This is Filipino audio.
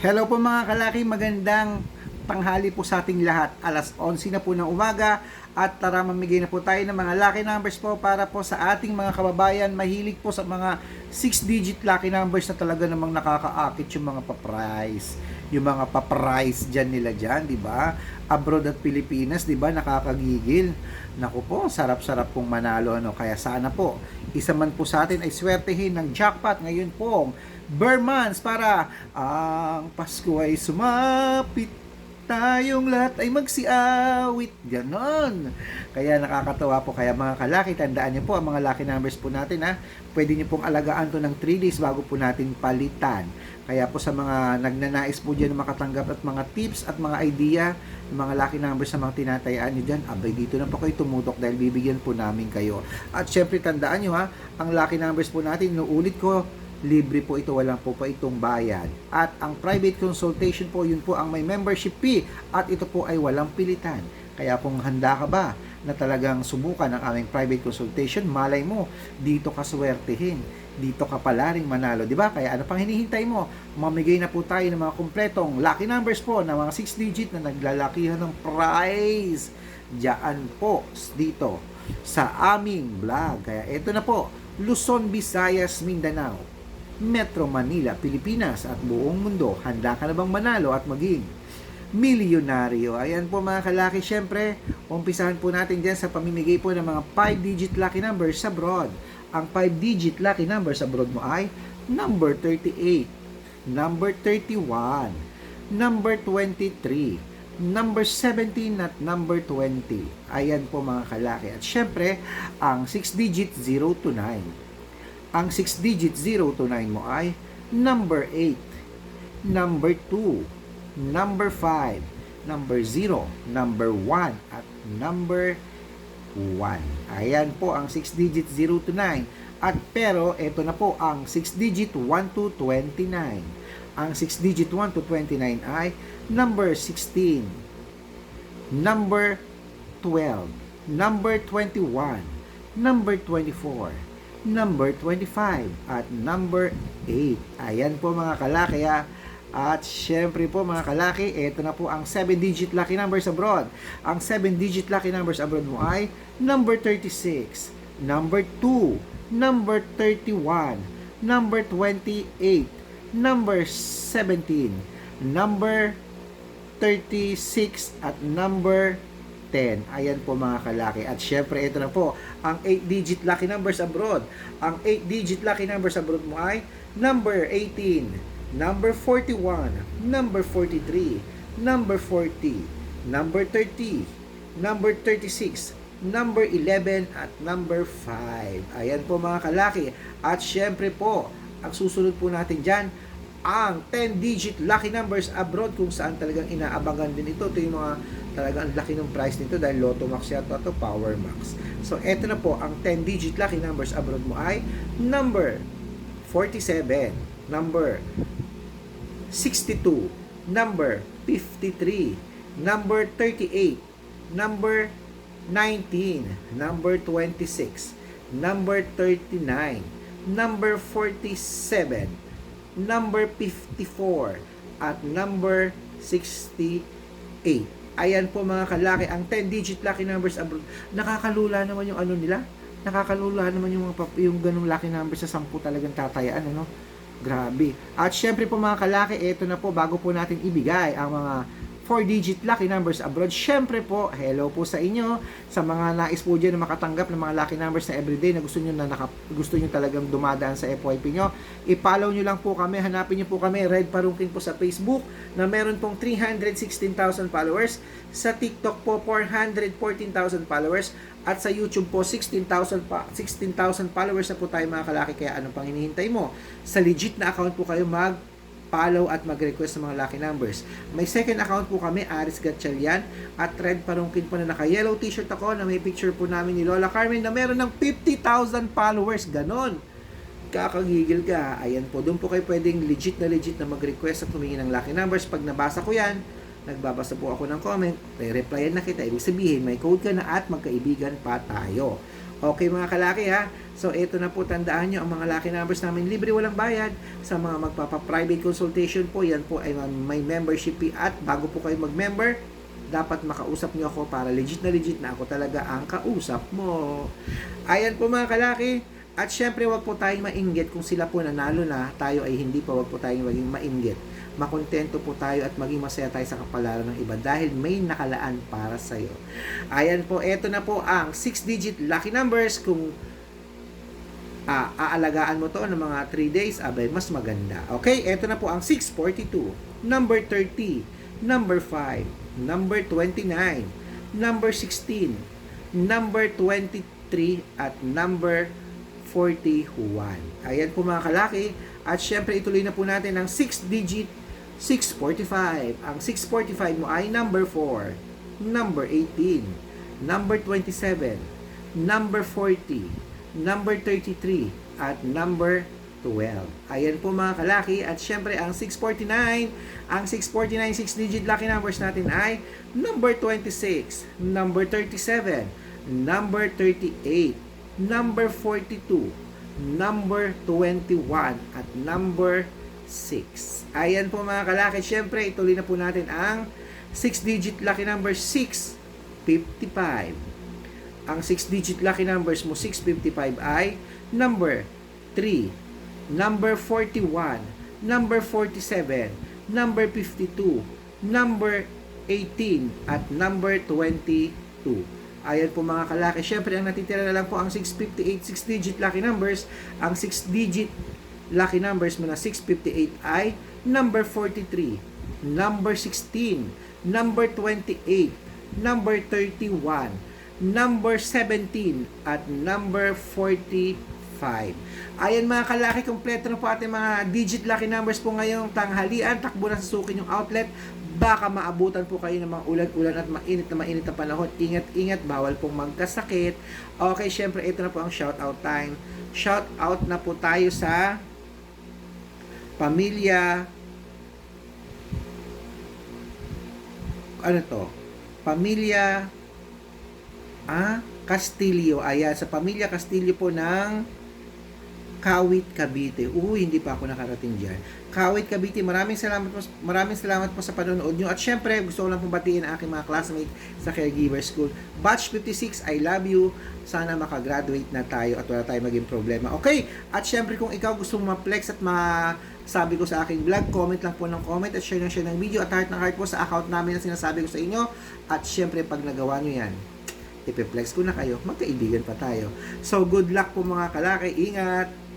Hello po mga kalaki, magandang tanghali po sa ating lahat. Alas 11 na po ng umaga at tara mamigay na po tayo ng mga lucky numbers po para po sa ating mga kababayan mahilig po sa mga 6-digit lucky numbers na talaga namang nakakaakit yung mga pa-price. Yung mga pa-price dyan nila dyan, di ba? Abroad at Pilipinas, di ba? Nakakagigil. Naku po, sarap-sarap pong manalo. Ano? Kaya sana po, isa man po sa atin ay swertehin ng jackpot ngayon pong Burmans para ang Pasko ay sumapit tayong lahat ay magsiawit. Ganon. Kaya nakakatawa po. Kaya mga kalaki, tandaan niyo po ang mga lucky numbers po natin ha. Pwede niyo pong alagaan to ng 3 days bago po natin palitan. Kaya po sa mga nagnanais po dyan makatanggap at mga tips at mga idea, mga lucky numbers na mga tinatayaan nyo dyan, abay dito na po kayo tumutok dahil bibigyan po namin kayo. At syempre tandaan nyo ha, ang lucky numbers po natin, inuulit ko, libre po ito, walang po pa itong bayad. At ang private consultation po, yun po ang may membership fee at ito po ay walang pilitan. Kaya kung handa ka ba na talagang subukan ang aming private consultation, malay mo, dito ka swertehin. Dito ka pala rin manalo, di ba? Kaya ano pang hinihintay mo? Mamigay na po tayo ng mga kumpletong lucky numbers po na mga 6 digit na naglalakihan ng prize. Diyan po, dito, sa aming vlog. Kaya ito na po, Luzon, Visayas, Mindanao. Metro Manila, Pilipinas at buong mundo. Handa ka na bang manalo at maging milyonaryo? Ayan po mga kalaki, syempre, umpisahan po natin dyan sa pamimigay po ng mga 5-digit lucky numbers sa abroad. Ang 5-digit lucky numbers sa abroad mo ay number 38, number 31, number 23, number 17 at number 20. Ayan po mga kalaki. At syempre, ang 6-digit 0 to 9 ang 6 digit 0 to 9 mo ay number 8, number 2, number 5, number 0, number 1, at number 1. Ayan po ang 6 digit 0 to 9. At pero, ito na po ang 6 digit 1 to 29. Ang 6 digit 1 to 29 ay number 16, number 12, number 21, number 24, number 25 at number 8. Ayan po mga kalaki ha. At syempre po mga kalaki, ito na po ang 7-digit lucky numbers abroad. Ang 7-digit lucky numbers abroad mo ay number 36, number 2, number 31, number 28, number 17, number 36 at number 10. Ayan po mga kalaki. At syempre, ito na po, ang 8-digit lucky numbers abroad. Ang 8-digit lucky numbers abroad mo ay number 18, number 41, number 43, number 40, number 30, number 36, number 11, at number 5. Ayan po mga kalaki. At syempre po, ang susunod po natin dyan, ang 10-digit lucky numbers abroad kung saan talagang inaabangan din ito. Ito yung mga talagang ang laki ng price nito dahil Lotto Max yata ito, Power Max. So, eto na po, ang 10-digit lucky numbers abroad mo ay number 47, number 62, number 53, number 38, number 19, number 26, number 39, number 47, number 54, at number 68. Ayan po mga kalaki, ang 10-digit lucky numbers abroad. Nakakalula naman yung ano nila. Nakakalula naman yung, mga yung ganung lucky numbers sa 10 talagang tatayaan. Ano? Grabe. At syempre po mga kalaki, ito na po bago po natin ibigay ang mga 4-digit lucky numbers abroad. Syempre po, hello po sa inyo sa mga nais po dyan na makatanggap ng mga lucky numbers na everyday na gusto nyo na naka, gusto nyo talagang dumadaan sa FYP nyo. I-follow nyo lang po kami, hanapin nyo po kami, Red Parungkin po sa Facebook na meron pong 316,000 followers. Sa TikTok po, 414,000 followers. At sa YouTube po, 16,000 pa, 16,000 followers na po tayo mga kalaki. Kaya anong pang hinihintay mo? Sa legit na account po kayo mag follow at mag-request ng mga lucky numbers. May second account po kami, Aris Gatchalian, at Red Parungkin po na naka-yellow t-shirt ako na may picture po namin ni Lola Carmen na meron ng 50,000 followers. Ganon. Kakagigil ka. Ayan po. Doon po kayo pwedeng legit na legit na mag-request at humingi ng lucky numbers. Pag nabasa ko yan, nagbabasa po ako ng comment, re-replyan na kita. Ibig sabihin, may code ka na at magkaibigan pa tayo. Okay mga kalaki ha. So ito na po tandaan nyo ang mga lucky numbers namin libre walang bayad sa mga magpapa-private consultation po. Yan po ay may membership fee at bago po kayo mag-member dapat makausap nyo ako para legit na legit na ako talaga ang kausap mo. Ayan po mga kalaki. At syempre wag po tayong mainggit kung sila po nanalo na, tayo ay hindi pa wag po tayong maging mainggit. Makontento po tayo at maging masaya tayo sa kapalaran ng iba dahil may nakalaan para sa iyo. Ayan po, eto na po ang 6-digit lucky numbers kung ah, aalagaan mo to ng mga 3 days, abay, mas maganda. Okay, eto na po ang 642, number 30, number 5, number 29, number 16, number 23, at number 41. Ayan po mga kalaki. At syempre ituloy na po natin ang 6-digit 645. Ang 645 mo ay number 4, number 18, number 27, number 40, number 33, at number 12. Ayan po mga kalaki. At syempre ang 649, ang 649 6-digit lucky numbers natin ay number 26, number 37, number 38, number 42, number 21, at number 6. Ayan po mga kalaki. Siyempre, ituloy na po natin ang 6-digit lucky number 655. Ang 6-digit lucky numbers mo 655 ay number 3, number 41, number 47, number 52, number 18, at number 22. Ayan po mga kalaki. Siyempre, ang natitira na lang po ang 658 6-digit lucky numbers. Ang 6-digit lucky numbers mo na 658 ay number 43, number 16, number 28, number 31, number 17, at number 45. Ayan mga kalaki, kompleto na po ating mga digit lucky numbers po ngayong tanghalian. Takbo na sa sukin yung outlet. Baka maabutan po kayo ng mga ulan-ulan at mainit na mainit na panahon. Ingat-ingat, bawal pong magkasakit. Okay, syempre ito na po ang shout out time. Shout out na po tayo sa pamilya ano to? Pamilya ah, Castillo. Ayan, sa pamilya Castillo po ng Kawit Cavite. Uy, hindi pa ako nakarating diyan. Kawit Cavite, maraming salamat po, maraming salamat po sa panonood nyo. At syempre, gusto ko lang pong batiin ang aking mga classmates sa Caregiver School. Batch 56, I love you. Sana makagraduate na tayo at wala tayong maging problema. Okay? At syempre, kung ikaw gusto mo ma-flex at ma sabi ko sa aking vlog, comment lang po ng comment at share na share ng video at heart ng heart po sa account namin na sinasabi ko sa inyo. At syempre, pag nagawa nyo yan, ipiplex ko na kayo, magkaibigan pa tayo. So, good luck po mga kalaki. Ingat!